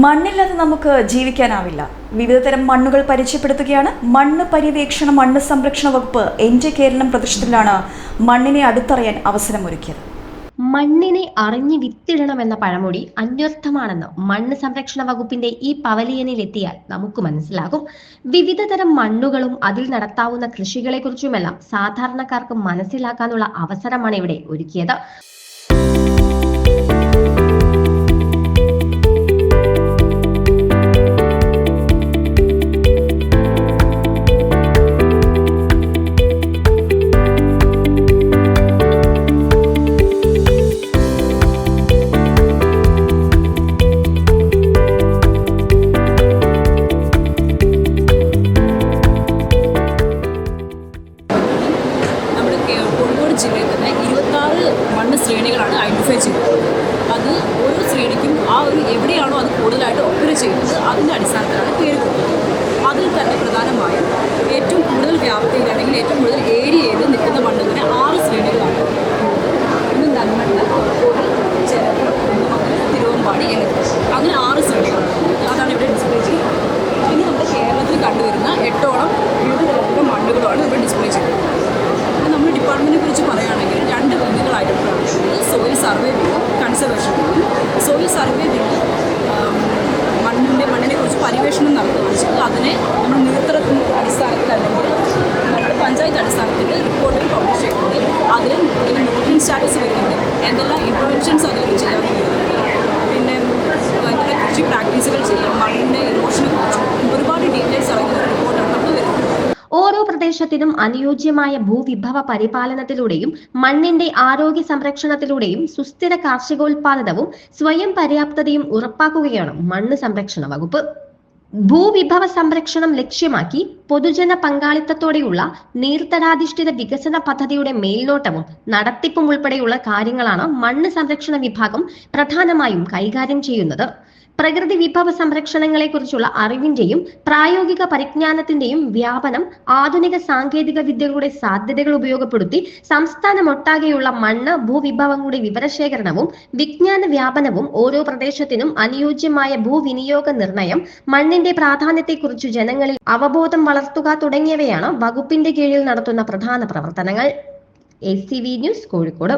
മണ്ണില്ലാതെ നമുക്ക് ജീവിക്കാനാവില്ല. വിവിധതരം മണ്ണുകൾ പരിചയപ്പെടുത്തുകയാണ്. മണ്ണ് പര്യവേക്ഷണ മണ്ണ് സംരക്ഷണ വകുപ്പ് എന്റെ കേരളം പ്രദർശനത്തിലാണ് മണ്ണിനെ അടുത്തറിയാൻ അവസരമൊരുക്കിയത്. മണ്ണിനെ അറിഞ്ഞു വിത്തിടണം എന്ന പഴമൊഴി അന്വർത്ഥമാണെന്ന് മണ്ണ് സംരക്ഷണ വകുപ്പിന്റെ ഈ പവലിയനിൽ എത്തിയാൽ നമുക്ക് മനസ്സിലാകും. വിവിധ തരം മണ്ണുകളും അതിൽ നടത്താവുന്ന കൃഷികളെക്കുറിച്ചുമെല്ലാം സാധാരണക്കാർക്ക് മനസ്സിലാക്കാനുള്ള അവസരമാണ് ഇവിടെ ഒരുക്കിയത്. ശ്രേണികളാണ് ഐഡന്റിഫൈ ചെയ്യുന്നത്. അത് ഓരോ ശ്രേണിക്കും ആ ഒരു എവിടെയാണോ അത് കൂടുതലായിട്ട് ഒപ്പര് ചെയ്യുന്നത് അതിന്റെ അടിസ്ഥാനത്തിലാണ്. വിങ്ങും സോയിൽ സർവേ വിങ് മണ്ണിന്റെ മണ്ണിനെ കുറിച്ച് പരിവേഷണം നടത്തുകയാണ് ചെയ്യുന്നത് അതിനെ നമ്മൾ നീർത്തരത്തിന്റെ അടിസ്ഥാനത്തിൽ അല്ലെങ്കിൽ നമ്മുടെ പഞ്ചായത്ത് അടിസ്ഥാനത്തിൽ റിപ്പോർട്ടിൽ പബ്ലിഷ് ചെയ്യുന്നത് അതിൽ നോട്ടിൻ സ്റ്റാറ്റസ് വരുന്നുണ്ട്. എന്തെല്ലാം ഇന്റർവെൻഷൻസ് അതിൽ ചെയ്യാൻ പിന്നെ കൃഷി പ്രാക്ടീസുകൾ ചെയ്യാം മണ്ണിന്റെ ഇറോഷനെ കുറിച്ചും ഒരുപാട് ഡീറ്റെയിൽസ് അടങ്ങുന്ന ഒരു റിപ്പോർട്ടാണ് നമ്മൾ വരുന്നത് ഓരോ പ്രദേശത്തിനും അനുയോജ്യമായ ഭൂവിഭവ പരിപാലനത്തിലൂടെയും മണ്ണിന്റെ ആരോഗ്യ സംരക്ഷണത്തിലൂടെയും സുസ്ഥിര കാർഷികോൽപാദനവും സ്വയം പര്യാപ്തതയും ഉറപ്പാക്കുകയാണ് മണ്ണ് സംരക്ഷണ വകുപ്പ്. ഭൂവിഭവ സംരക്ഷണം ലക്ഷ്യമാക്കി പൊതുജന പങ്കാളിത്തത്തോടെയുള്ള നീർത്തടാധിഷ്ഠിത വികസന പദ്ധതിയുടെ മേൽനോട്ടവും നടത്തിപ്പും ഉൾപ്പെടെയുള്ള കാര്യങ്ങളാണ് മണ്ണ് സംരക്ഷണ വിഭാഗം പ്രധാനമായും കൈകാര്യം ചെയ്യുന്നത്. പ്രകൃതി വിഭവ സംരക്ഷണങ്ങളെക്കുറിച്ചുള്ള അറിവിന്റെയും പ്രായോഗിക പരിജ്ഞാനത്തിന്റെയും വ്യാപനം ആധുനിക സാങ്കേതിക വിദ്യകളുടെ സാധ്യതകൾ ഉപയോഗപ്പെടുത്തി സംസ്ഥാനമൊട്ടാകെയുള്ള മണ്ണ് ഭൂവിഭവങ്ങളുടെ വിവരശേഖരണവും വിജ്ഞാന വ്യാപനവും ഓരോ പ്രദേശത്തിനും അനുയോജ്യമായ ഭൂവിനിയോഗ നിർണയം മണ്ണിന്റെ പ്രാധാന്യത്തെക്കുറിച്ച് ജനങ്ങളിൽ അവബോധം വളർത്തുക തുടങ്ങിയവയാണ് വകുപ്പിന്റെ കീഴിൽ നടത്തുന്ന പ്രധാന പ്രവർത്തനങ്ങൾ. A C V news Kozhikode.